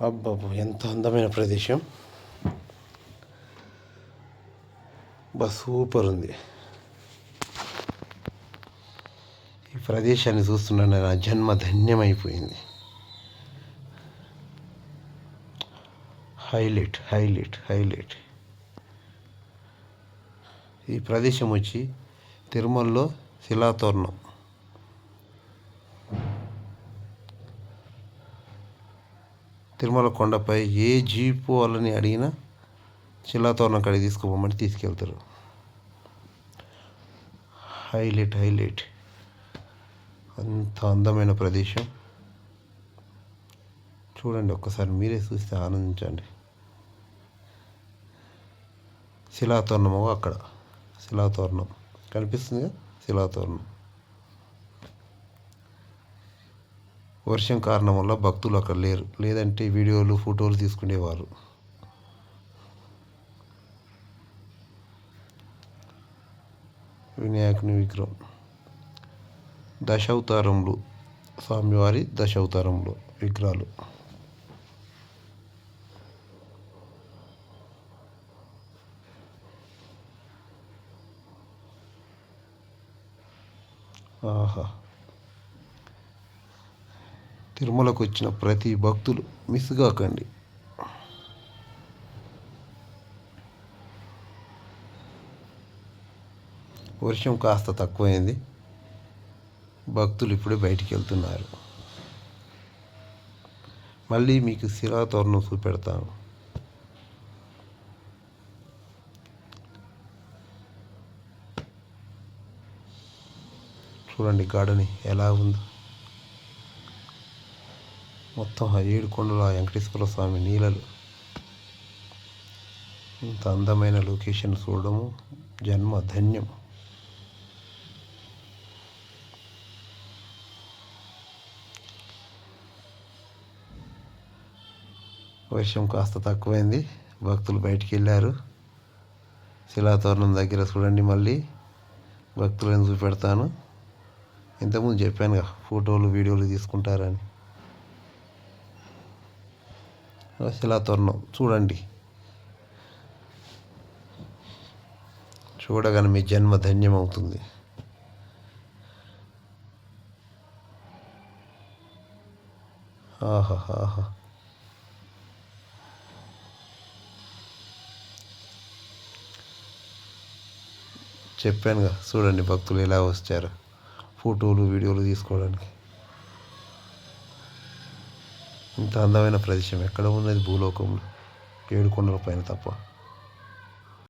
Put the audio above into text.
అబ్బాబు ఎంత అందమైన ప్రదేశం. బా సూపర్ ఉంది. ఈ ప్రదేశాన్ని చూస్తున్నాను నా జన్మ ధన్యమైపోయింది. Highlight highlight highlight. ఈ ప్రదేశం వచ్చి తిరుమలలో శిలాతోరణం. తిరుమల కొండపై ఏ జీపు వాళ్ళని అడిగినా శిలాతోరణం కాడికి తీసుకుపోమని తీసుకెళ్తారు. Highlight highlight. అంత అందమైన ప్రదేశం. చూడండి ఒక్కసారి మీరే చూస్తే ఆనందించండి. శిలాతోరణము అక్కడ. శిలాతోరణం. కనిపిస్తుంది శిలాతోరణం. వర్షం కారణం వల్ల భక్తులు అక్కడ లేరు. లేదంటే వీడియోలు ఫోటోలు తీసుకునేవారు. వినాయకుని విగ్రహం. దశావతారములు. స్వామివారి దశావతారములు విగ్రహాలు. ఆహా. తిరుమలకు వచ్చిన ప్రతి భక్తులు మిస్ కాకండి. వర్షం కాస్త తక్కువైంది. భక్తులు ఇప్పుడే బయటికి వెళ్తున్నారు. మళ్ళీ మీకు శిలాతోరణం చూపెడతాను. చూడండి గార్డెన్ ఎలా ఉందో. మొత్తం ఆ ఏడు కొండల వెంకటేశ్వర స్వామి నీళ్ళలు ఇంత అందమైన లొకేషన్ చూడడము జన్మ ధన్యం. వర్షం కాస్త తక్కువైంది భక్తులు బయటికి వెళ్ళారు. శిలాతోరణం దగ్గర చూడండి మళ్ళీ భక్తులను చూపెడతాను. ఇంతకుముందు చెప్పానుగా ఫోటోలు వీడియోలు తీసుకుంటారని. శిలాతోరణం చూడండి. చూడగానే మీ జన్మ ధన్యమవుతుంది. ఆహా చెప్పానుగా చూడండి భక్తులు ఎలా వచ్చారు. ఫోటోలు వీడియోలు తీసుకోవడానికి. ఇంత అందమైన ప్రదేశం. ఎక్కడ ఉన్నది భూలోకంలో? ఏడు కొండల పైన తప్ప.